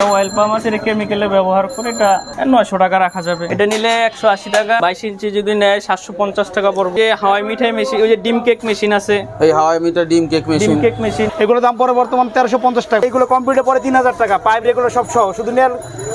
Oil pump আছে এটা কেমিক্যালে ব্যবহার করে এটা নয়শো টাকা রাখা যাবে। এটা নিলে একশো আশি টাকা বাইশ ইঞ্চি যদি নেয় সাতশো পঞ্চাশ টাকা পড়বে। হাওয়াই মিঠাই মেশিন ওই যে ডিম কেক মেশিন আছে। এই হাওয়াই মিঠা ডিম কেক ডিম মেশিন কেক মেশিন এগুলো দাম পরে বর্তমান তেরোশো পঞ্চাশ টাকা। এগুলো কম্পিউটার পরে তিন হাজার টাকা পাইপ এগুলো সব সহ। শুধু নিয়ে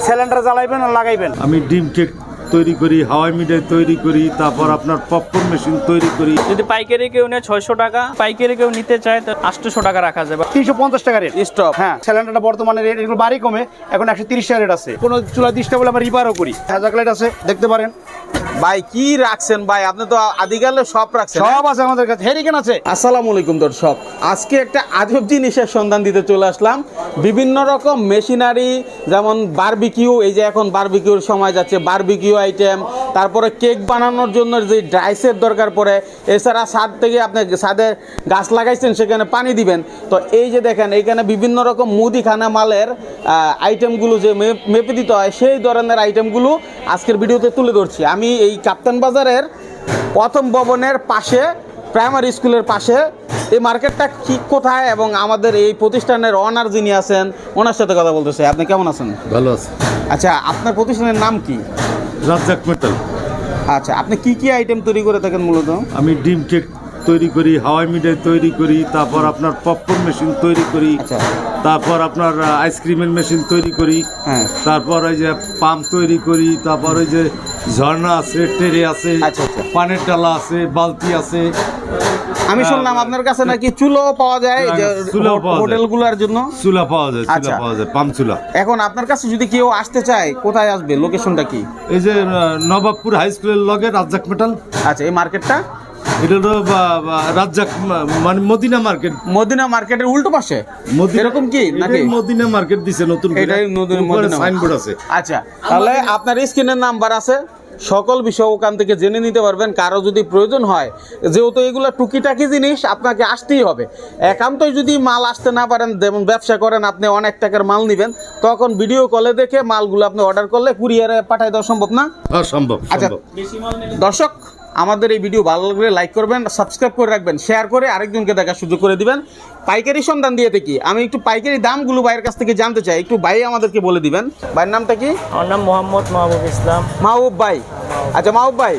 সিলিন্ডার জ্বালাইবেন আর লাগাইবেন। আমি ডিম কেক তৈরি করি হাওয়াই মিঠাই তৈরি করি তারপর আপনার পপকর্ন মেশিন তৈরি করি। যদি পাইকারি কেউ নেয় ছয়শো টাকা পাইকারি কেউ নিতে চায় তো আটশোশো টাকা রাখা যাবে তিনশো পঞ্চাশ টাকা রেট স্টপ হ্যাঁ সিলিন্ডারটা বর্তমানে রেট এগুলো বাড়ি কমে এখন একশো তিরিশ টাকা রেট আছে। কোনো চুলা দিশটা বলে আমরা রিপারও করি। হাজার লাইট আছে দেখতে পারেন। ভাই কি রাখছেন ভাই? আপনি তো আদিকালে সব রাখছেন সব আছে আমাদের কাছে। হেরিকেন আছে। আসসালামু আলাইকুম দর্শক। আজকে একটা আজব জিনিসের সন্ধান দিতে চলে আসলাম। বিভিন্ন রকম মেশিনারি যেমন বারবিকিউ এই যে এখন বারবিকিউর সময় যাচ্ছে বারবিকিউ আইটেম তারপরে কেক বানানোর জন্য যে ড্রাইসের দরকার পড়ে এছাড়া ছাদ থেকে আপনি ছাদে গাছ লাগাইছেন সেখানে পানি দিবেন। তো এই যে দেখেন এইখানে বিভিন্ন রকম মুদিখানা মালের আইটেমগুলো যে মেপ- মেপে দিতে হয় সেই ধরনের আইটেমগুলো আজকের ভিডিওতে তুলে ধরছি। আমি এই কাপ্তান বাজারের প্রথম ভবনের পাশে প্রাইমারি স্কুলের পাশে এই মার্কেটটা কি কোথায় এবং আমাদের এই প্রতিষ্ঠানের অনার যিনি আছেন ওনার সাথে কথা বলতেছে। আপনি কেমন আছেন? ভালো আছে। আচ্ছা আপনার প্রতিষ্ঠানের নাম কি? রাজ্জাক মেটাল আচ্ছা আপনি কি কি আইটেম তৈরি করে থাকেন মূলত আমি ডিম কেক তৈরি করি হাওয়াই মিঠাই তৈরি করি তারপর আপনার পপকর্ন মেশিন তৈরি করি আচ্ছা। তারপর আপনার আইসক্রিমের মেশিন তৈরি করি হ্যাঁ। তারপর ওই যে পাম্প তৈরি করি তারপর ওই যে ঝর্ণা আছে টেরে আছে আচ্ছা, আচ্ছা। পানের ডালা আছে বালতি আছে আমি শুনলাম আপনার কাছে নাকি চুলো পাওয়া যায় যে চুলাও হোটেলগুলোর জন্য। চুলা পাওয়া যায় চুলা আচ্ছা। পাওয়া যায় পাম্প চুলা। এখন আপনার কাছে যদি কেউ আসতে চায় কোথায় আসবে? লোকেশনটা কি? এই যে নবাবপুর হাই স্কুলের লগে রাজ্জাক মেটাল। আচ্ছা এই মার্কেটটা এটা হলো বা- বা- রাজ্জাক মানে মদিনা মার্কেট মদিনা মার্কেটের উল্টো পাশে? এরকম কি নাকি? মদিনা মার্কেট দিছে নতুন করে। এটাই নতুন সাইনবোর্ড আছে। আচ্ছা তাহলে আপনার স্ক্রিনের নাম্বার আছে। সকল বিষয় ওখান থেকে জেনে নিতে পারবেন কারও যদি প্রয়োজন হয়। যেহেতু এগুলো টুকিটাকি জিনিস আপনাকে আসতেই হবে। একান্তই যদি মাল আসতে না পারেন যেমন ব্যবসা করেন আপনি অনেক টাকার মাল নেবেন তখন ভিডিও কলে দেখে মালগুলো আপনি অর্ডার করলে কুরিয়ারে পাঠাই দেওয়া সম্ভব না? অসম্ভব সম্ভব। আচ্ছা দর্শক আমাদের এই ভিডিও ভালো লাগলে লাইক করবেন সাবস্ক্রাইব করে রাখবেন শেয়ার করে আরেকজনকে দেখার সুযোগ করে দিবেন। পাইকারি সন্ধান দিয়ে কি আমি একটু পাইকারি দামগুলো ভাইয়ের কাছ থেকে জানতে চাই একটু ভাই আমাদেরকে বলে দিবেন। ভাইয়ের নামটা কি? আমার নাম মোহাম্মদ মাহবুব ইসলাম। মাহবুব ভাই। আচ্ছা মাহবুব ভাই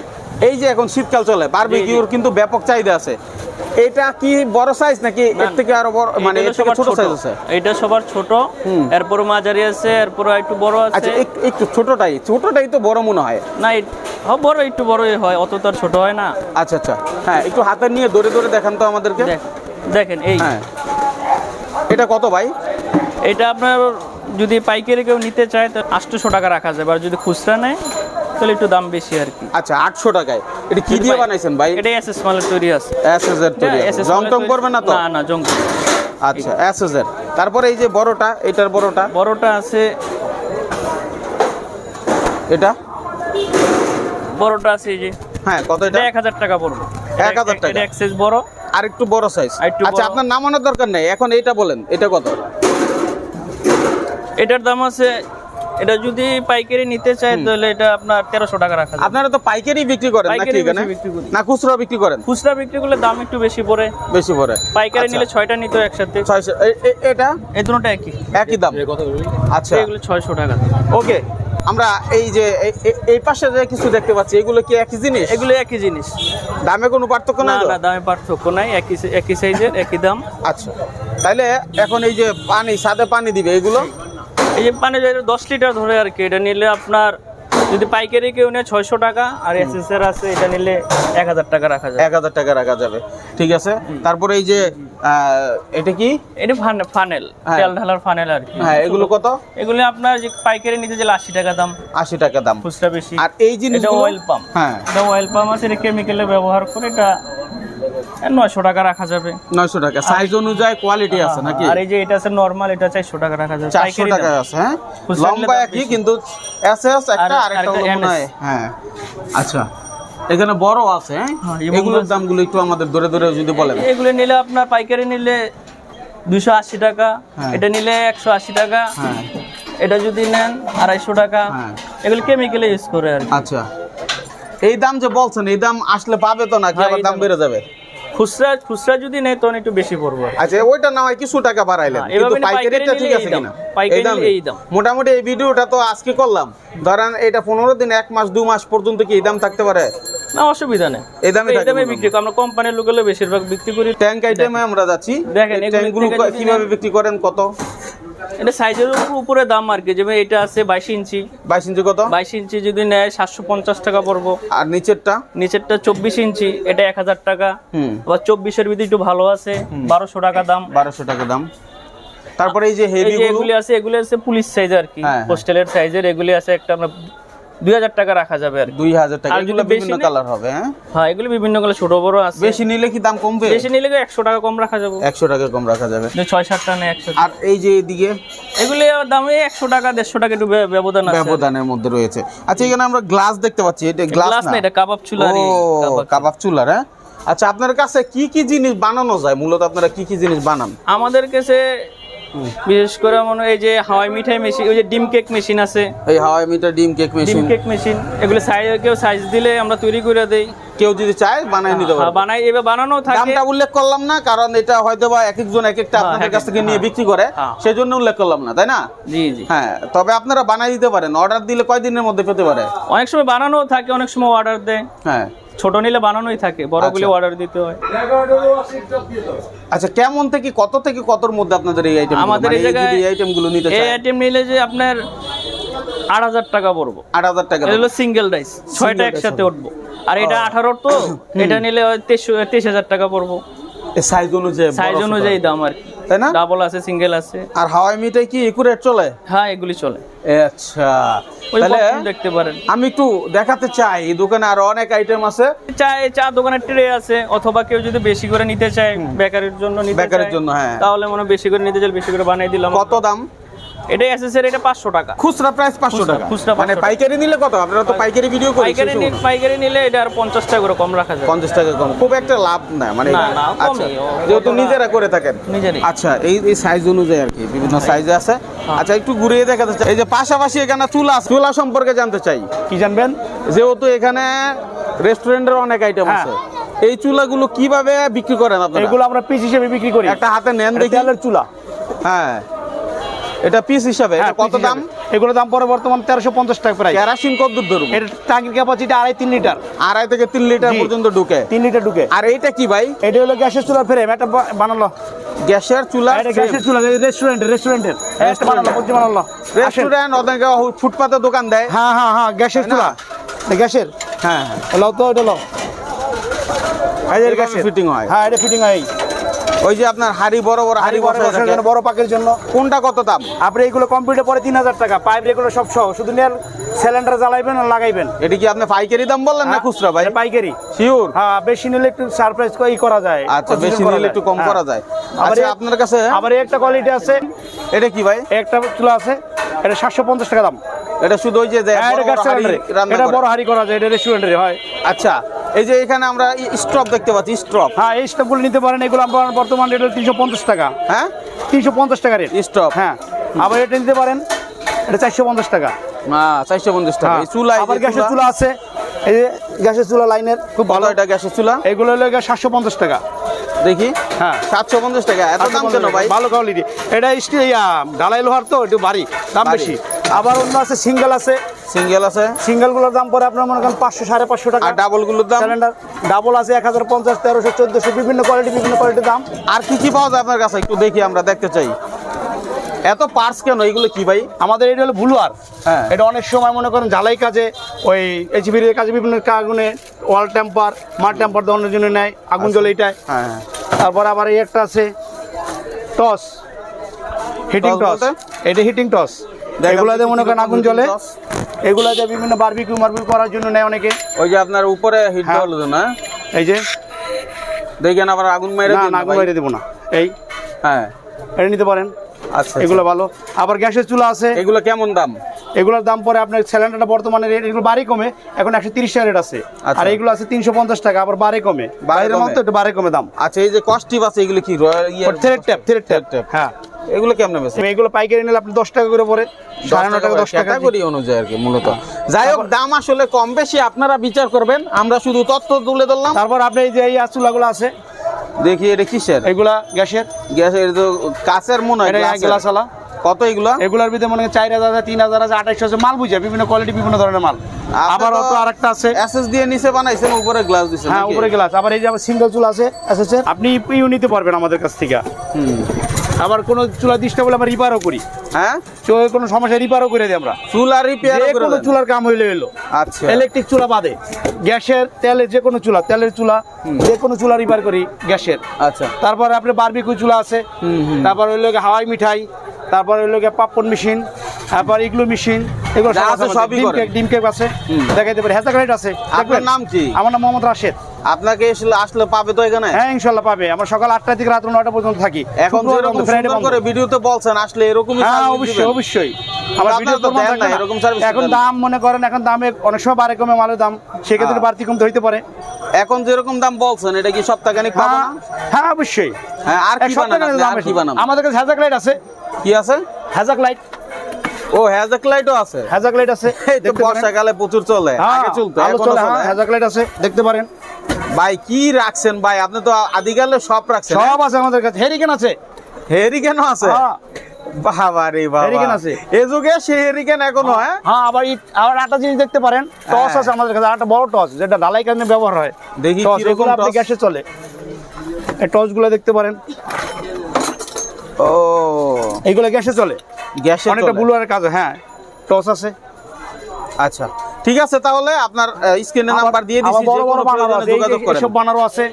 এই যে এখন শীতকাল চলে বারবিকিউর কিন্তু ব্যাপক চাহিদা আছে। এটা কি বড় সাইজ নাকি এর থেকে আরও বড় মানে এর থেকে ছোট সাইজ আছে? এটা সবার ছোট। এরপর মাঝারি আছে এরপর একটু বড় আছে আচ্ছা এক- একটু ছোটটাই ছোটটাই তো বড় মনে হয়। না বড় একটু বড়ই হয় অত তো আর ছোট হয় না। আচ্ছা আচ্ছা। হ্যাঁ একটু হাতে নিয়ে ধরে ধরে দেখান তো আমাদেরকে। দেখ- দেখেন এই। হ্যাঁ। এটা কত ভাই? এটা আপনার যদি পাইকারি কেউ নিতে চায় তো আটশোশো টাকা রাখা যাবে আর যদি খুচরা নেয় তাহলে একটু দাম বেশি আর কি। আচ্ছা আটশো টাকায়। এটা কি দিয়ে বানাইছেন ভাই? এটা এসএস মালের তৈরি আছে। এসএস এর তৈরি এটা জং টং করবে না তো? না না জং আচ্ছা এসএস এর। তারপরে এই যে বড়টা এটার বড়টা? বড়টা আছে এটা? বড়টা আছে এই যে। হ্যাঁ কত এটা? এটা এক হাজার টাকা পড়বে 1000 টাকা। এটা এক size বড়। আর একটু বড় সাইজ আচ্ছা বড়। আপনার নামানোর দরকার নেই। এখন এইটা বলেন এটা কত? এটার দাম আছে এটা যদি পাইকারি নিতে চায় তাহলে এটা আপনার তেরোশো টাকা রাখা যাবে। আপনারা তো পাইকারি বিক্রি করেন। না খুচরা বিক্রি করেন? খুচরা বিক্রি করলে দাম একটু বেশি পড়ে। বেশি পড়ে। পাইকারি আচ্ছা। নিলে ছয়টা নিতে একসাথে। ছয়শো এটা? এই দুটোটা একই। একই দাম। আচ্ছা। এগুলো ছয়শো টাকা। ওকে। আমরা এই যে এই- পাশে যে কিছু দেখতে পাচ্ছি এগুলো কি একই জিনিস? এগুলো একই জিনিস। দামে কোনো পার্থক্য নাই না দামে পার্থক্য নাই একই একই সাইজের একই দাম। আচ্ছা। তাইলে এখন এই যে পানি সাদে পানি দিবে এগুলো? এই যে পানি দশ লিটার ধরে আর কি এটা নিলে আপনার যদি পাইকারি কেউ নেয় ছয়শো টাকা আর এস এর আছে এটা নিলে এক হাজার টাকা রাখা যায় এক হাজার টাকা রাখা যাবে। ঠিক আছে? তারপরে এই যে এটা কি? এটা ফান- ফানেল হ্যাঁ। তেল ঢালার ফানেল আর কি। হ্যাঁ এগুলো কত? এগুলো আপনার যে পাইকারি নিতে গেলে আশি টাকা দাম। আশি টাকা দাম। খুচরা বেশি। আর এই জিনিস এটা অয়েল পাম্প হ্যাঁ। এটা অয়েল পাম্প আছে এটা কেমিক্যালে ব্যবহার করে এটা নয়শো টাকা রাখা যাবে। নয়শো টাকা। সাইজ অনুযায়ী কোয়ালিটি আছে নাকি? আর এই যে এটা আছে নর্মাল এটা চারশো টাকা রাখা যাবে। চারশো পাইকারি টাকা আছে হ্যাঁ? লম্বা একই কিন্তু এস এস একটা আর- একটা হয় হ্যাঁ। আচ্ছা। এখানে বড় আছে হ্যাঁ? হ্যাঁ, এগুলোর দামগুলো একটু আমাদের ধরে ধরে যদি বলেন। এগুলো নিলে আপনার পাইকারি নিলে দুশো আশি টাকা হ্যাঁ। এটা নিলে একশো আশি টাকা এটা যদি নেন আড়াইশো টাকা। এগুলো কেমিক্যালে ইউজ করে আর আচ্ছা। এই দাম যে বলছেন এই দাম আসলে পাবে তো নাকি? আবার দাম বেড়ে যাবে? খুচরা খুচরা যদি নেয় তখন একটু বেশি পড়বে। আচ্ছা ওইটা না হয় কিছু টাকা বাড়াইলেন। কিন্তু পাইকারিটা পাইকারি ঠিক আছে কিনা? পাইকারি এই এই দাম। মোটামুটি এই ভিডিওটা তো আজকে করলাম। ধরেন এটা পনেরো দিন এক মাস দু মাস পর্যন্ত কি এই দাম থাকতে পারে? না অসুবিধা নেই। এই দামে এই দামে বিক্রি করি আমরা কোম্পানির লোকের বেশিরভাগ বিক্রি করি। ট্যাঙ্ক আইটেমে আমরা যাচ্ছি। দেখেন, এগুলো কীভাবে বিক্রি করেন কত? এটা সাইজের উপরে দাম আর কি যেমন এটা আছে বাইশ ইঞ্চি। বাইশ ইঞ্চি কত? বাইশ ইঞ্চি যদি নেয় সাতশো পঞ্চাশ টাকা পড়ব। আর নিচেরটা? নিচেরটা চব্বিশ ইঞ্চি এটা এক হাজার টাকা। আবার চব্বিশের ভিতরে একটু ভালো আছে বারোশো টাকা দাম। বারোশো টাকা দাম। তারপরে এই যে হেভি এগুলি আছে এগুলি আছে পুলিশ সাইজ আর কি। হ্যাঁ, হ্যাঁ। হোস্টেলের সাইজের এগুলি আছে একটা আমরা দুই হাজার টাকা রাখা যাবে আর দুই হাজার টাকা এগুলো বিভিন্ন কালার হবে হ্যাঁ? হ্যাঁ এগুলি বিভিন্ন কালার ছোট বড় আছে। বেশি নিলে কি দাম কমবে? বেশি নিলে একশো টাকা কম রাখা যাবে? একশো টাকা কম রাখা যাবে। ছয় সাতটা নেই একশো আর এই যে এদিকে? এগুলি আবার দামে একশো টাকা দেড়শো টাকা একটু ব্যবধান আছে। ব্যবধানের মধ্যে রয়েছে। আচ্ছা এখানে আমরা গ্লাস দেখতে পাচ্ছি। এটা গ্লাস না? এটা কাবাব চুলা ও কাবাব চুলার হ্যাঁ? আচ্ছা আপনার কাছে কি কি জিনিস বানানো যায়? মূলত আপনারা কি কি জিনিস বানান? আমাদের কাছে বিশেষ করে মনে হয় এই যে হাওয়াই মিঠাই মেশিন ওই যে ডিম কেক মেশিন আছে। এই হাওয়াই মিটার ডিম কেক মেশিন ডিম কেক মেশিন এগুলো সাইজ কেউ সাইজ দিলে আমরা তৈরি করে দেই। কেউ যদি চায় বানাই নিতে পারে। বানাই এবার বানানো থাকে। দামটা উল্লেখ করলাম না কারণ এটা হয়তো বা এক একজন এক একটা হ্যাঁ, আপনাদের কাছ থেকে নিয়ে হ্যাঁ। বিক্রি করে হ্যাঁ। সেই জন্য উল্লেখ করলাম না তাই না? জি জি। হ্যাঁ তবে আপনারা বানাই দিতে পারেন। অর্ডার দিলে কয় দিনের মধ্যে পেতে পারে? অনেক সময় বানানো থাকে অনেক সময় অর্ডার দেয়। হ্যাঁ। ছোট নিলে বানানোই থাকে বড়গুলি আচ্ছা। অর্ডার দিতে হয়। আচ্ছা কেমন থেকে কত থেকে কতর মধ্যে আপনাদের এই আইটেম আমাদের এই জায়গায় এই আইটেমগুলো নিতে এই আইটেম নিলে যে আপনার আট হাজার টাকা পড়ব। আট হাজার টাকা এটা হলো সিঙ্গেল রাইস ছয়টা একসাথে উঠবো। আর এটা আঠারো তো এটা নিলে তেইশ তেইশ হাজার টাকা পড়ব। সাইজ অনুযায়ী সাইজ অনুযায়ী দাম আর কি। তাই না? ডাবল আছে সিঙ্গেল আছে। আর হাওয়াই মিটাই কি একুরেট চলে? হ্যাঁ এগুলি চলে। আচ্ছা। তাহলে দেখতে পারেন। আমি একটু দেখাতে চাই এই দোকানে আরও অনেক আইটেম আছে। চা চা দোকানের ট্রে আছে অথবা কেউ যদি বেশি করে নিতে চায় বেকারের জন্য নিতে বেকারির জন্য, হ্যাঁ। তাহলে মনে হয় বেশি করে নিতে চাই বেশি করে বানিয়ে দিলাম। কত দাম? এটা এসএসএর এটা পাঁচশো টাকা। খুচরা প্রাইস পাঁচশো খুচরা- টাকা। খুচরা মানে পাইকারি নিলে কত? আপনারা তো পাইকারি ভিডিও করেন পাইকারি নি- পাইকারি নিলে এটা আর পঞ্চাশ টাকা করে কম রাখা যায়। পঞ্চাশ টাকা কম। খুব একটা লাভ না মানে আচ্ছা যেহেতু নিজেরা করে থাকেন। নিজেরই। আচ্ছা এই এই সাইজ অনুযায়ী আর কি বিভিন্ন সাইজে আছে। আচ্ছা একটু ঘুরিয়ে দেখাতে চাই। এই যে পাশাপাশি এখানে চুলা আছে। চুলা সম্পর্কে জানতে চাই। কি জানবেন? যেহেতু এখানে রেস্টুরেন্টের অনেক আইটেম হ্যাঁ। আছে। এই চুলাগুলো কীভাবে বিক্রি করেন আপনারা? এগুলো আমরা পিস হিসেবে বিক্রি করি। একটা হাতে নেন দেখি। তেলের চুলা। হ্যাঁ। এটা পিস হিসাবে হ্যাঁ, কত দাম। এগুলো দাম পরে বর্তমান তেরোশো পঞ্চাশ টাকা প্রায় কেরাসিন কত দূর ধরবো এর টাঙ্কির ক্যাপাসিটি আড়াই তিন লিটার। আড়াই থেকে তিন লিটার পর্যন্ত ঢুকে। তিন লিটার ঢুকে। আর এইটা কি ভাই? এটা হলো গ্যাসের চুলার ফ্রেম এটা বানালো। গ্যাসের চুলা এটা গ্যাসের চুলা রেস্টুরেন্টের রেস্টুরেন্টের বানালো। রেস্টুরেন্ট অনেকে ফুটপাতে দোকান দেয়। হ্যাঁ হ্যাঁ হ্যাঁ গ্যাসের চুলা। গ্যাসের? হ্যাঁ হ্যাঁ। তো এটা লো এই যে এইভাবে গ্যাসের। fitting হয়। হ্যাঁ এটা ফিটিং হয়। ওই যে আপনার হাড়ি বড় বড় হাড়ি বসার জন্য। বড় পাকের জন্য। কোনটা কত দাম? আপনি এগুলো কম্পিউটার পরে তিন হাজার টাকা পাইপ রেগুলো সব সহ। শুধু নিয়ে সিলিন্ডার জ্বালাইবেন আর লাগাইবেন। এটা কি আপনি পাইকারি দাম বললেন না হ্যাঁ, খুচরা ভাই? পাইকারি। শিওর হ্যাঁ বেশি নিলে একটু সারপ্রাইজ ই করা যায়। আচ্ছা বেশি নিলে একটু কম হ্যাঁ। করা যায় আচ্ছা আপনার কাছে আবার একটা কোয়ালিটি আছে। এটা কি ভাই? একটা চুলা আছে এটা সাতশো পঞ্চাশ টাকা দাম। এটা শুধু ওই যে হ্যাঁ, এটা বড় হাঁড়ি করে। যায় এটা রেস্টুরেন্টের হয়। আচ্ছা। এই যে এখানে আমরা স্টপ দেখতে পাচ্ছি স্টপ হ্যাঁ এই স্টপগুলো নিতে পারেন এগুলো আমার বর্তমান রেট হলো তিনশো পঞ্চাশ টাকা। হ্যাঁ? তিনশো পঞ্চাশ টাকা রেট। স্টপ হ্যাঁ আবার এটা নিতে পারেন এটা চারশো পঞ্চাশ টাকা। হ্যাঁ চারশো পঞ্চাশ টাকা। চুলা এই আবার গ্যাসের চুলা, চুলা আছে এই যে গ্যাসের চুলা লাইনের খুব ভালো ভালো এটা গ্যাসের চুলা। এগুলো হলো সাতশো পঞ্চাশ টাকা। দেখি। হ্যাঁ। সাতশো পঞ্চাশ টাকা এত দাম কেন ভাই? ভালো কোয়ালিটি এটা স্টিল ঢালাই লোহার তো একটু ভারী দাম বেশি। আবার অন্য আছে সিঙ্গেল আছে সিঙ্গেল আছে? সিঙ্গেলগুলোর দাম পরে আপনার মনে করেন পাঁচশো সাড়ে পাঁচশো টাকা। আর ডাবলগুলোর দাম? সিলিন্ডার ডাবল আছে এক হাজার পঞ্চাশ তেরোশো চোদ্দোশো বিভিন্ন কোয়ালিটি বিভিন্ন কোয়ালিটির দাম। আর কি কি পাওয়া যায় আপনার কাছে? একটু দেখি আমরা দেখতে চাই। এত পার্স কেন? এগুলো কি ভাই? আমাদের এটা হলো ভুলুয়ার। হ্যাঁ। এটা অনেক সময় মনে করেন ঝালাই কাজে ওই এইচবির কাজে বিভিন্ন আগুনে ওয়াল টেম্পার মার টেম্পার দেওয়ানোর জন্য নেয় আগুন জ্বলে এটায় হ্যাঁ হ্যাঁ। তারপর আবার এই একটা আছে টস হিটিং টস এটা হিটিং টস এগুলাতে মনে করেন আগুন heating জ্বলে যে বিভিন্ন বারবিকিউ মারবিকিউ করার জন্য নেয় অনেকে। ওই যে আপনার উপরে হিট। দেওয়া হলো না এই যে? দেখেন আবার আগুন মেরে না আগুন মেরে দেবো না। এই হ্যাঁ। এটা নিতে পারেন। আচ্ছা এগুলো ভালো। আবার গ্যাসের চুলা আছে। আচ্ছা। এগুলো কেমন দাম? এগুলোর দাম পরে আপনার সিলিন্ডারটা বর্তমানে রেট এগুলো বাড়ি কমে। এখন একশো তিরিশ টাকা রেট আছে। আচ্ছা। আর এগুলো আছে তিনশো পঞ্চাশ টাকা আবার বাড়ি কমে। বাইরের মাল তো একটু বাড়ি কমে দাম। আচ্ছা এই যে কস্টিভ আছে এগুলো কি থ্রেড ট্যাপ থ্রেড ট্যাপ। হ্যাঁ। এগুলো কেমন বেশি এগুলো পাইকারি নিলে আপনি দশ টাকা করে পরে সাড়ে টাকা দশ টাকা ক্যাটাগরি অনুযায়ী আর কি মূলত। যাই হোক দাম আসলে কম বেশি আপনারা বিচার করবেন আমরা শুধু তথ্য তুলে ধরলাম। তারপর আপনি এই যে এই চুলাগুলো আছে দেখি এটা কিসের? এগুলা গ্যাসের। গ্যাস এটা তো কাছের মনে হয় এটা গ্লাস আলা। কত এগুলা? এগুলার ভিতরে মনে হয় চার হাজার আছে, তিন হাজার আছে আঠাইশো আছে মাল বুঝে বিভিন্ন কোয়ালিটি বিভিন্ন ধরনের মাল। আবার অত আরেকটা আছে। এসএস দিয়ে নিচে বানাইছেন উপরে গ্লাস দিছেন হ্যাঁ উপরে গ্লাস আবার এই যে আবার সিঙ্গেল চুল আছে এসেছে আপনি ইউ নিতে পারবেন আমাদের কাছ থেকে। হুম। আবার কোনো চুলা ডিস্টার্ব হলে আমরা রিপারও করি। হ্যাঁ? চুলার কোনো সমস্যা রিপারও করে দিই আমরা। চুলা রিপেয়ার যে কোনো চুলার কাম হইলে এলো আচ্ছা। ইলেকট্রিক চুলা বাদে। গ্যাসের তেলের যে কোনো চুলা তেলের চুলা যে কোনো চুলা রিপার করি গ্যাসের। আচ্ছা। তারপরে আপনার বারবিকিউ চুলা আছে। তারপর হইল হাওয়াই মিঠাই তারপর হইল পাপড় মেশিন তারপর ইগলু মেশিন এগুলো সব সবই ডিম কেক ডিম কেক আছে। দেখাইতে পারি। হ্যাঁ আছে। আপনার নাম কি? আমার নাম মোহাম্মদ রাশেদ। আপনাকে আসলে পাবে তো এখানে? হ্যাঁ পাবে। আমরা সকাল আটটা থেকে রাত্র নটা পর্যন্ত থাকি। এখন যেরকম সুন্দর করে ভিডিওতে বলছেন আসলে এরকমই হ্যাঁ অবশ্যই অবশ্যই। আমার ভিডিও তো দেন না, এরকম service এখন দাম মনে করেন এখন দামে অনেক সময় বাড়ে কমে মালের দাম। সেক্ষেত্রে হ্যাঁ। বাড়তি কমতে হইতে পারে। এখন যেরকম দাম বলছেন এটা কি সপ্তাহখানিক পাবো হ্যাঁ না? হ্যাঁ অবশ্যই। হ্যাঁ আর কি? দাম আর কি আমাদের কাছে হ্যাজাক লাইট আছে। কি আছে? হ্যাজাক লাইট ও হ্যাজাক লাইটও আছে? হ্যাজাক লাইট আছে। এই তো। বর্ষাকালে প্রচুর চলে। হ্যাঁ, আগে চলতো এখনও চলে, হ্যাঁ, হ্যাজাক লাইট আছে। দেখতে পারেন। ভাই কি রাখছেন ভাই? আপনি তো আদিকালে সব রাখছেন সব আছে আমাদের কাছে। হেরিকেন আছে। হেরি কেন আছে? হ্যাঁ। বাবা রে বাবা। হেরিকেন আছে। যুগে হেরিকেন এখনও হ্যাঁ। হ্যাঁ? আবার আবার জিনিস দেখতে পারেন। টস হ্যাঁ। আছে আমাদের কাছে বড় টস যেটা ঢালাই ব্যবহার হয়। দেখি আপনি গ্যাসে চলে। এই টসগুলো দেখতে পারেন। ও। এইগুলো গ্যাসে চলে। গ্যাসে অনেকটা। বুলুয়ারের কাজ হয়, হ্যাঁ টস আছে। আচ্ছা। ঠিক আছে তাহলে আপনার স্ক্রিনে নাম্বার দিয়ে দিচ্ছি বড় এসব বানারও আছে।